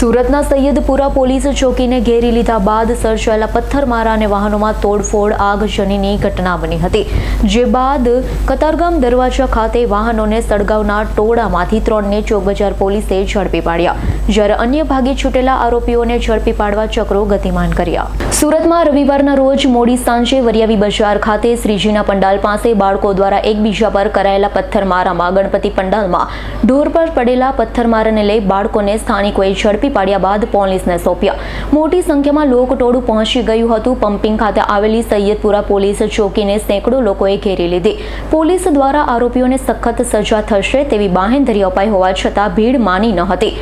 સુરતના સૈયદપુરા પોલીસ ચોકીને ઘેરી લીધા બાદ સર્જાયેલા પથ્થરમારા અને વાહનોમાં તોડફોડ આગજનીની ઘટના બની હતી. જે બાદ કતારગામ દરવાજા ખાતે વાહનોને સળગાવનાર ટોળામાંથી ત્રણને ચોકબજાર પોલીસે ઝડપી પાડ્યા. જ્યારે અન્ય ભાગી છૂટેલા આરોપીઓને ઝડપી પાડવા ચક્રો ગતિમાન કર્યા. સુરતમાં રવિવારના રોજ મોડી સાંજે વરિયાવી બજાર ખાતે શ્રીજીના પંડાલ પાસે બાળકો દ્વારા એકબીજા પર કરાયેલા પથ્થરમારામાં ગણપતિ પંડાલમાં ઢોર પર પડેલા પથ્થરમારાને લઈ બાળકોને સ્થાનિકોએ ઝડપી પાડ્યા બાદ પોલીસને સોંપ્યા. મોટી સંખ્યામાં લોકટોળું પહોંચી ગયું હતું. પમ્પિંગ ખાતે આવેલી સૈયદપુરા પોલીસ ચોકીને સેંકડો લોકોએ ઘેરી લીધી. પોલીસ દ્વારા આરોપીઓને સખત સજા થશે તેવી બાહેંધરી અપાઈ હોવા છતાં ભીડ માની ન હતી.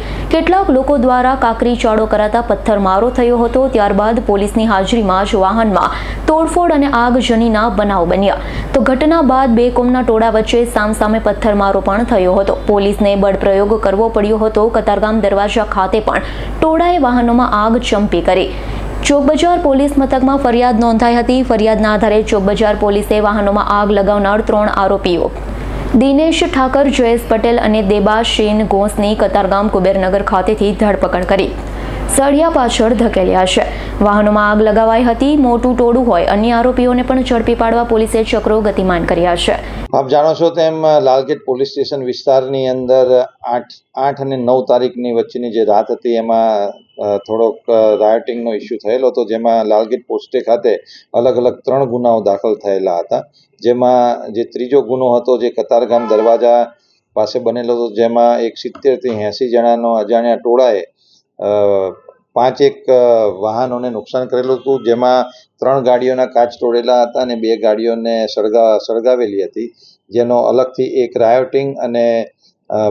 કેટલાક લોકો દ્વારા કાકરી ચાડો કરાતા પથ્થરમારો થયો હતો, ત્યારબાદ પોલીસની હાજરીમાં જ વાહનમાં તોડફોડ અને આગજનીના બનાવ બન્યા. તો ઘટના બાદ બે કોમના ટોળા વચ્ચે સામસામે પથ્થરમારો પણ થયો હતો. પોલીસને બળપ્રયોગ કરવો પડ્યો હતો. કતારગામ દરવાજા ખાતે પણ ટોળાએ વાહનોમાં આગ ચંપી કરી. ચોકબજાર પોલીસ મથકમાં ફરિયાદ નોંધાઈ હતી. ફરિયાદના આધારે ચોકબજાર પોલીસે વાહનોમાં આગ લગાવનાર ત્રણ આરોપીઓ દિનેશ ઠાકર જયેશ પટેલ અને દેબાશીન ઘોષની કતારગામ કુબેરનગર ખાતેથી ધરપકડ કરી. સળિયા પાછળ ધકેલ્યા છે. વાહનોમાં આગ લગાવાઈ હતી, મોટું ટોળું હોય, અન્ય આરોપીઓને પણ ઝડપી પાડવા પોલીસે ચક્રો ગતિમાન કર્યા છે. આપ જાણો છો તેમ લાલગેટ પોલીસ સ્ટેશન વિસ્તારની અંદર આઠ આઠ અને નવ તારીખની વચ્ચેની જે રાત હતી, એમાં થોડોક રાયોટિંગનો ઇસ્યુ થયેલો હતો, જેમાં લાલગેટ પોસ્ટે ખાતે અલગ અલગ ત્રણ ગુનાઓ દાખલ થયેલા હતા. જેમાં જે ત્રીજો ગુનો હતો, જે કતારગામ દરવાજા પાસે બનેલો હતો, જેમાં એક સિત્તેરથી એંસી જણાનો અજાણ્યા ટોળાએ અ, પાંચેક વાહનોને નુકસાન કરેલું હતું જેમાં ત્રણ ગાડીઓના કાચ તોડેલા હતા અને બે ગાડીઓને સળગા સળગાવેલી હતી જેનો અલગથી એક રાયોટિંગ અને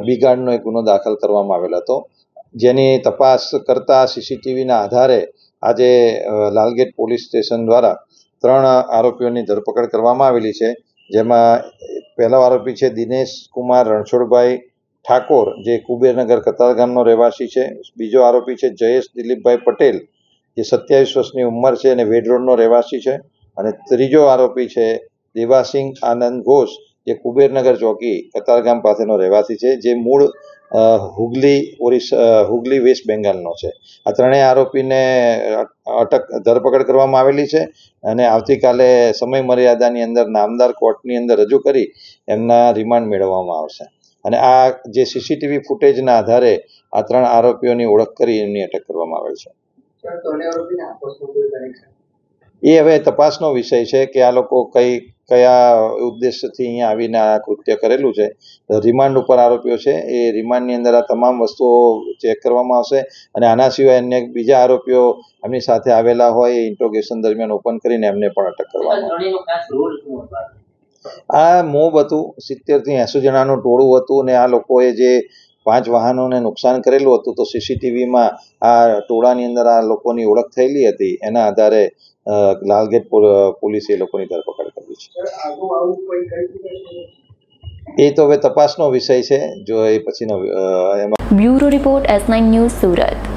બિગાડનો એક ગુનો દાખલ કરવામાં આવેલો હતો. જેની તપાસ કરતા સીસીટીવીના આધારે આજે લાલગેટ પોલીસ સ્ટેશન દ્વારા ત્રણ આરોપીઓની ધરપકડ કરવામાં આવેલી છે. જેમાં પહેલો આરોપી છે દિનેશ કુમાર રણછોડભાઈ ઠાકોર, જે કુબેરનગર કતારગામનો રહેવાસી છે. બીજો આરોપી છે જયેશ દિલીપભાઈ પટેલ. જે સત્યાવીસ વર્ષની ઉંમર છે અને વેડ રોડનો રહેવાસી છે. અને ત્રીજો આરોપી છે દેવાસિંહ આનંદ ઘોષ, જે કુબેરનગર ચોકી કતારગામ પાસેનો રહેવાસી છે, જે મૂળ હુગલી ઓરિસ્સા હુગલી વેસ્ટ બેંગાલનો છે. આ ત્રણેય આરોપીને અટક, ધરપકડ કરવામાં આવેલી છે અને આવતીકાલે સમય મર્યાદાની અંદર નામદાર કોર્ટની અંદર રજૂ કરી એમના રિમાન્ડ મેળવવામાં આવશે. અને આ જે સીસીટીવી ફૂટેજના આધારે આ ત્રણ આરોપીઓની ઓળખ કરી એમની અટક કરવામાં આવેલ છે. એ હવે તપાસનો વિષય છે કે આ લોકો કઈ કયા ઉદ્દેશથી અહીંયા આવીને આ કૃત્ય કરેલું છે. રિમાન્ડ ઉપર આરોપીઓ છે. એ રિમાન્ડની અંદર આ તમામ વસ્તુઓ ચેક કરવામાં આવશે અને આના સિવાય અન્ય બીજા આરોપીઓ એમની સાથે આવેલા હોય એ ઇન્ટ્રોગેશન દરમિયાન ઓપન કરીને એમને પણ અટક કરવામાં આવશે. આ મોબ હતું સિત્તેરથી એંસી જણાનું ટોળું હતું અને આ લોકોએ જે પાંચ વાહનોને નુકસાન કરેલું હતું તો સીસીટીવીમાં આ ટોળાની અંદર આ લોકોની ઓળખ થયેલી હતી. એના આધારે લાલગેટ પોલીસે એ લોકોની ધરપકડ કરી છે. એ તો હવે તપાસનો વિષય છે જો એ પછીનો એમાં bureau report S nine news Surat.